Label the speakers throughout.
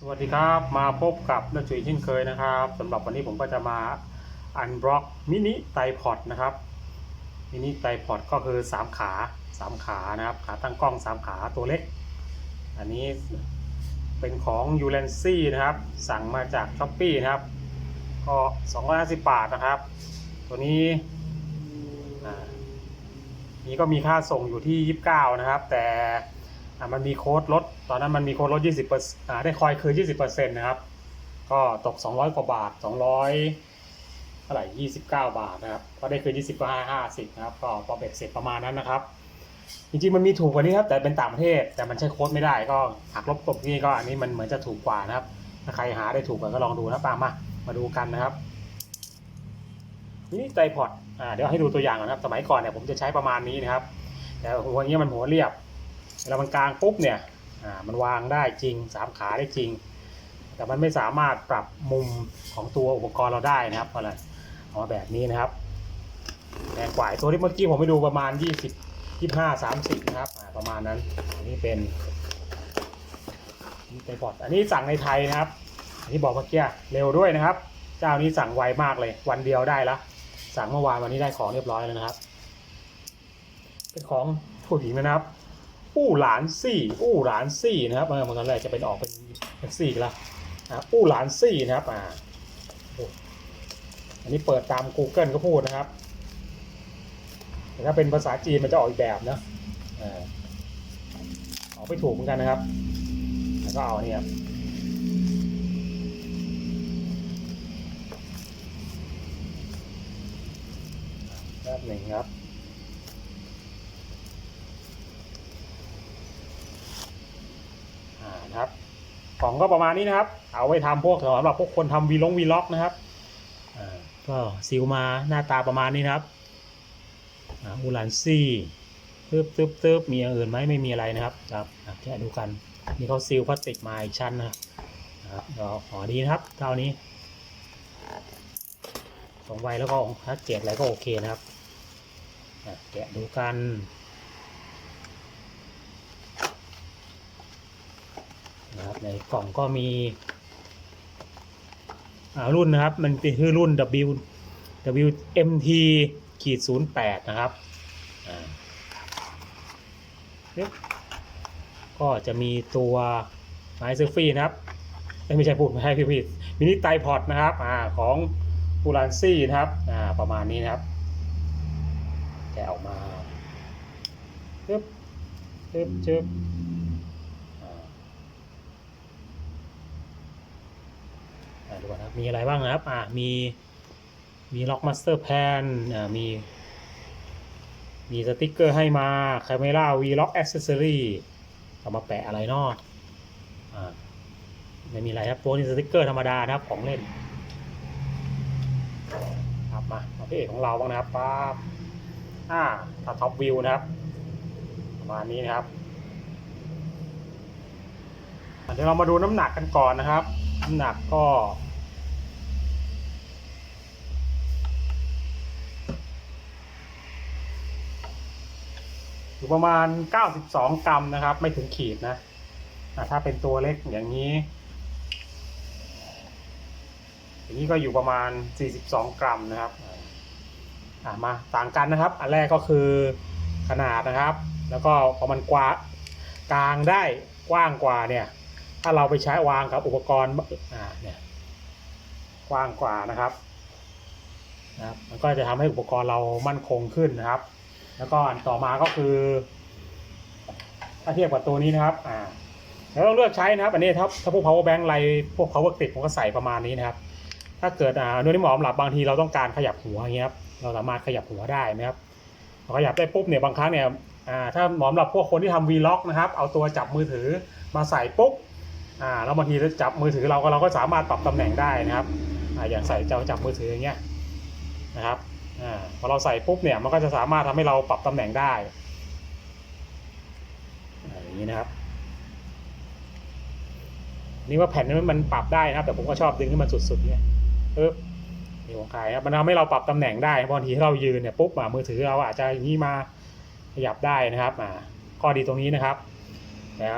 Speaker 1: สวัสดีครับมาพบกับนักจุยเช่นเคยนะครับสำหรับวันนี้ผมก็จะมาอันบล็อกมินิไตพอดนะครับมินิไตพอดก็คือ 3 ขา 3 ขานะครับ ขาตั้งกล้อง 3 ขาตัวเล็ก อันนี้เป็นของยูเลนซี่นะครับ สั่งมาจากช้อปปี้นะครับ ก็250บาทนะครับ ตัวนี้นี่ก็มีค่าส่งอยู่ที่ 29 นะครับ แต่ อะมันมีโค้ดลด ตอนนั้นมันมีโค้ดลด 20เปอร์อ่าได้คอยคืน20%นะครับ ก็ตก 200 กว่าบาท 200เท่าไหร่29 บาทนะครับ ก็ได้คืน20ก็50นะครับ ก็พอเบ็ดเสร็จประมาณนั้นนะครับ จริงๆมันมีถูกกว่านี้ครับ แต่เป็นต่างประเทศ แต่มันใช้โค้ดไม่ได้ ก็หักลบตรงนี้ก็อันนี้มันเหมือนจะถูกกว่านะครับ ถ้าใครหาได้ถูกกว่าก็ลองดูนะปามา มาดูกันนะครับนี่ไตรพอดอ่าเดี๋ยวให้ดูตัวอย่างก่อนะครับ สมัยก่อนเนี่ยผมจะใช้ประมาณนี้นะครับ แต่หัวเงี้ยมันหัวเรียบ ลามันกลางปุ๊บเนี่ยอ่ามันวางได้จริงสามขาได้จริง แต่มันไม่สามารถปรับมุมของตัวอุปกรณ์เราได้นะครับอะไรเอามาแบบนี้นะครับแรงกว่าไอ้ตัวที่เมื่อกี้ผมไปดูประมาณ 20 25 30นะครับอ่าประมาณนั้นอันนี้เป็นนี่เป็นพอร์ตอันนี้สั่งในไทยนะครับอันนี้บอกเมื่อกี้เร็วด้วยนะครับ เจ้านี้สั่งไวมากเลย วันเดียวได้ละสั่งเมื่อวานวันนี้ได้ของเรียบร้อยแล้วนะครับ เป็นของผู้หญิงนะครับ อู้หลานซี่อู้หลานซี่นะครับเออมันตอนแรกจะเป็นออกเป็นเป็นซี่กันล้วนะอู้หลานซี่นะครับอ่าอันนี้เปิดตาม Google ก็พูดนะครับแต่ถ้าเป็นภาษาจีนมันจะออกอีกแบบนะออกไม่ถูกเหมือนกันนะครับ แล้วก็เอาเนี่ยครับแป๊บหนึ่งครับ อ่านะครับ กล่องก็ประมาณนี้นะครับ เอาไว้ทำพวกสำหรับพวกคนทำวีลงวีล็อกนะครับก็ซิลมาหน้าตาประมาณนี้นะครับอูลันซี่ตึ๊บตึ๊บตึ๊บมีอย่างอื่นไหมไม่มีอะไรนะครับครับแกะดูกันนี่เขาซีลพลาสติกมาอีกชั้นนะครับนะครับก็ห่อดีนะครับเท่านี้สองใบแล้วก็ถ้าเจ็ดอะไรก็โอเคนะครับแกะดูกัน นะครับ ในกล่องก็มีรุ่นนะครับ มันเป็นชื่อรุ่น W WMT ขีด08 นะครับอ่าปึ๊บก็จะมีตัวไมซ์เซอร์ฟี่นะครับ ไม่ใช่พูดไม่ใช่พี่พี่มินิไตพอดนะครับอ่าของปูรันซี่นะครับอ่าประมาณนี้นะครับแกะออกมาปึ๊บปึ๊บเจึ๊บอ่า อ่า ดูก่อนนะมีอะไรบ้างนะครับ อ่ามีมีล็อกมาสเตอร์แพนอ่ามี มีสติกเกอร์ให้มาคาเมล่าวีล็อกแอ c เซสซอรี่เอามาแปะอะไรเนอกอ่าไม่มีอะไรครับตัวนี้สติกเกอร์ธรรมดานะครับของเล่นครับมามาที่เอกของเราบ้างนะครับป๊าอ่าถ้าท็อปวิวนะครับประมาณนี้นะครับเดี๋ยวเรามาดูน้ำหนักกันก่อนนะครับ น้ำหนักก็ อยู่ประมาณ 92 กรัมนะครับ ไม่ถึงขีดนะถ้าเป็นตัวเล็กอย่างนี้ อย่างนี้ก็อยู่ประมาณ 42 กรัมนะครับมาต่างกันนะครับ อันแรกก็คือขนาดนะครับ แล้วก็พอมันกว้างกลางได้กว้างกว่าเนี่ย ถ้าเราไปใช้วางกับอุปกรณ์อ่าเนี่ยกว้างกว่านะครับนะครับมันก็จะทำให้อุปกรณ์เรามั่นคงขึ้นนะครับ แล้วก็อันต่อมาก็คือ ถ้าเทียบกับตัวนี้นะครับ อ่าแล้วต้องเลือกใช้นะครับ อันนี้ถ้าถ้าพวก power bank ไรพวก power clip ผมก็ใส่ประมาณนี้นะครับ ถ้าเกิดอ่าโดยที่หมอหลับบางทีเราต้องการขยับหัวอย่างเงี้ยครับเราสามารถขยับหัวได้นะครับพอขยับได้ปุ๊บเนี่ยบางครั้งเนี่ยอ่าถ้าหมอหลับพวกคนที่ทำ vlog นะครับ เอาตัวจับมือถือมาใส่ปุ๊บอ่าแล้วบางทีเราจับมือถือเราก็เราก็สามารถปรับตำแหน่งได้นะครับอ่าอย่างใส่เจ้าจับมือถืออย่างเงี้ยนะครับ อ่าพอเราใส่ปุ๊บเนี่ยมันก็จะสามารถทำให้เราปรับตำแหน่งได้ออย่างนี้นะครับนี่ว่าแผ่นนี้มันปรับได้นะครับ แต่ผมก็ชอบดึงให้มันสุดๆเนี่ยปึ๊บนี่ของใครครับมันทำให้เราปรับตำแหน่งได้บางทีถ้าเรายืนเนี่ยปุ๊บมือถือเราอาจจะอย่างนี้มาขยับได้นะครับอ่าข้อดีตรงนี้นะครับแต่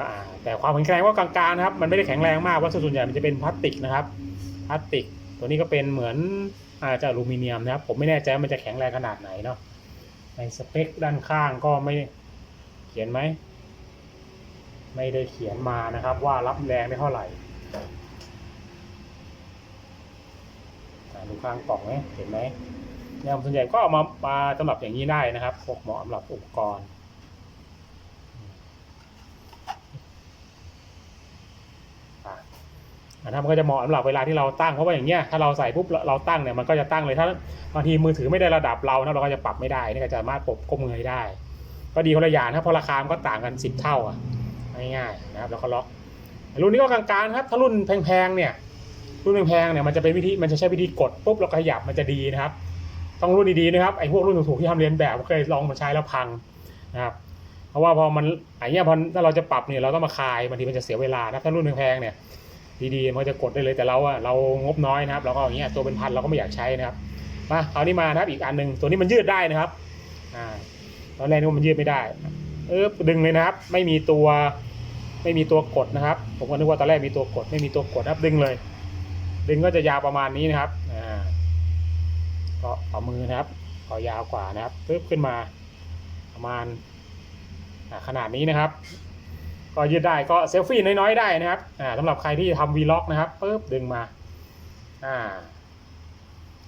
Speaker 1: แต่ความแข็งแรงก็กลางๆนะครับ มันไม่ได้แข็งแรงมากวัสดุส่วนใหญ่มันจะเป็นพลาสติกนะครับ พลาสติก ตัวนี้ก็เป็นเหมือน อาจจะอลูมิเนียมนะครับ ผมไม่แน่ใจว่ามันจะแข็งแรงขนาดไหนเนาะในสเปคด้านข้างก็ไม่เขียนไหม ไม่ได้เขียนมานะครับ ว่ารับแรงได้เท่าไหร่ดูข้างกล่องไหมเห็นไหมแนวส่วนใหญ่ก็เอามามาสำหรับอย่างนี้ได้นะครับพวกเหมาะสำหรับอุปกรณ์ อะ อันนั้นมันก็จะเหมาะสำหรับเวลาที่เราตั้งเพราะว่าอย่างเงี้ยถ้าเราใส่ปุ๊บเราเราตั้งเนี่ยมันก็จะตั้งเลยถ้าบางทีมือถือไม่ได้ระดับเรานะเราก็จะปรับไม่ได้นี่ก็จะสามารถปรับก้มเงยได้ ก็ดีคนละอย่างนะครับเพราะราคามันก็ต่างกันสิบเท่าอะง่ายๆนะครับแล้วก็ล็อก รุ่นนี้ก็กลางๆครับถ้ารุ่นแพงๆเนี่ยรุ่นแพงๆเนี่ยมันจะเป็นวิธีมันจะใช้วิธีกดปุ๊บแล้วก็ขยับมันจะดีนะครับ ต้องรุ่นดีๆนะครับไอ้พวกรุ่นถูกๆที่ทำเรียนแบบเคยลองมาใช้แล้วพังนะครับเพราะว่าพอมันไอ้เนี้ยพอถ้าเราจะปรับเนี่ยเราต้องมาคายบางทีมันจะเสียเวลานะถ้ารุ่นแพงๆเนี่ย ดีๆมันจะกดได้เลยแต่เราอะเรางบน้อยนะครับ เราก็อย่างเงี้ยตัวเป็นพันเราก็ไม่อยากใช้นะครับมาเอานี้มานะครับอีกอันหนึ่งตัวนี้มันยืดได้นะครับอ่าตอนแรกนึกว่ามันยืดไม่ได้เออดึงเลยนะครับ ไม่มีตัวไม่มีตัวกดนะครับ ผมก็นึกว่าตอนแรกมีตัวกด ไม่มีตัวกดนะครับดึงเลย ดึงก็จะยาวประมาณนี้นะครับอ่าก็เอามือนะครับเอายาวกว่านะครับปึ๊บขึ้นมาประมาณขนาดนี้นะครับ ก็ยืดได้ก็เซลฟี่น้อยๆได้นะครับอ่าสำหรับใครที่ทำวีล็อกนะครับปึ๊บดึงมาอ่า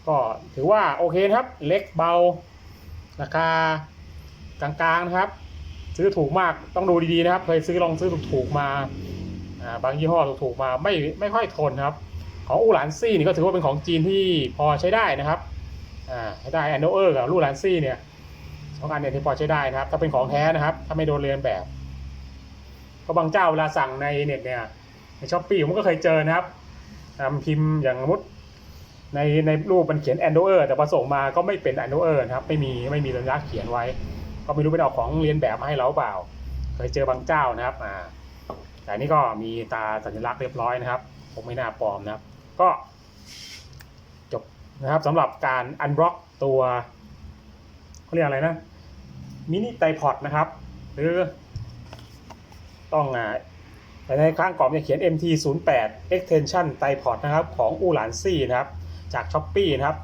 Speaker 1: ก็ถือว่าโอเคครับ เล็กเบา ราคากลางๆนะครับ ซื้อถูกมากต้องดูดีๆนะครับ เคยซื้อลองซื้อถูกๆมาอ่าบางยี่ห้อถูกๆมาไม่ไม่ค่อยทนครับ ของอูหลานซี่นี่ก็ถือว่าเป็นของจีนที่พอใช้ได้นะครับอ่าใช้ได้แอนโนเออร์กับลูหลานซี่เนี่ยสองอันเนี่ยที่พอใช้ได้นะครับ ถ้าเป็นของแท้นะครับ ถ้าไม่โดนเลียนแบบ เพราะบางเจ้าเวลาสั่งในเน็ตเนี่ยในช้อปปี้ผมก็เคยเจอนะครับทำพิมพ์อย่างสมมุติในในรูปมันเขียน a n d o e r แต่พอส่งมาก็ไม่เป็น a n d o e r นะครับไม่มีไม่มีสัญลักษณ์เขียนไว้ ก็ไม่รู้เป็นเอาของเรียนแบบมาให้เราเปล่า เคยเจอบางเจ้านะครับอ่าแต่นนี่ก็มีตาสัญลักษณ์เรียบร้อยนะครับผมไม่น่าปลอมนะครับ ก็จบนะครับสำหรับการอันบล็อกตัวเขาเรียกอะไรนะมินิไตพอดนะครับ หรือ ต้องอ่าแต่ในข้างกล่องจะเขียน MT 0 8 extension ไตพอดนะครับ ของอูหลานซี่นะครับ จากช้อปปี้นะครับ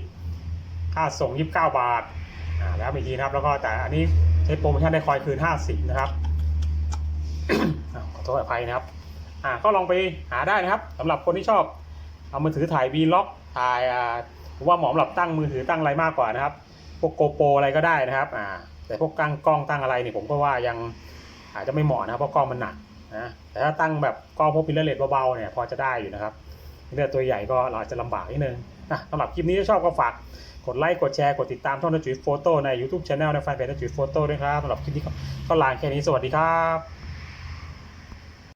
Speaker 1: 250 ค่าส่ง 29 บาทอ่าแล้วอีกทีนะครับ แล้วก็แต่อันนี้ใช้โปรโมชั่นได้คอยคืน 50 นะครับ ขอโทษอภัยนะครับอ่าก็ลองไปหาได้นะครับสำหรับคนที่ชอบ เอามือถือถ่าย vlog ถ่ายอ่าผมว่าเหมาะสำหรับตั้งมือถือตั้งอะไรมากกว่านะครับพวกโกโปรอะไรก็ได้นะครับอ่าแต่พวกตั้งกล้องตั้งอะไรเนี่ยผมก็ว่ายัง อาจจะไม่เหมาะนะครับเพราะกล้องมันหนักนะแต่ถ้าตั้งแบบกล้องพวกพิลเลตเบาๆเนี่ยพอจะได้อยู่นะครับพิลเลตตัวใหญ่ก็เราอาจจะลำบากนิดนึงนะสำหรับคลิปนี้ถ้าชอบก็ฝากกดไลค์กดแชร์กดติดตามช่องนจุ๋ยโฟโต้ใน YouTube Channel ในแฟนเพจนจุ๋ยโฟโต้ด้วยครับสำหรับคลิปนี้ก็ลาแค่นี้สวัสดีครับ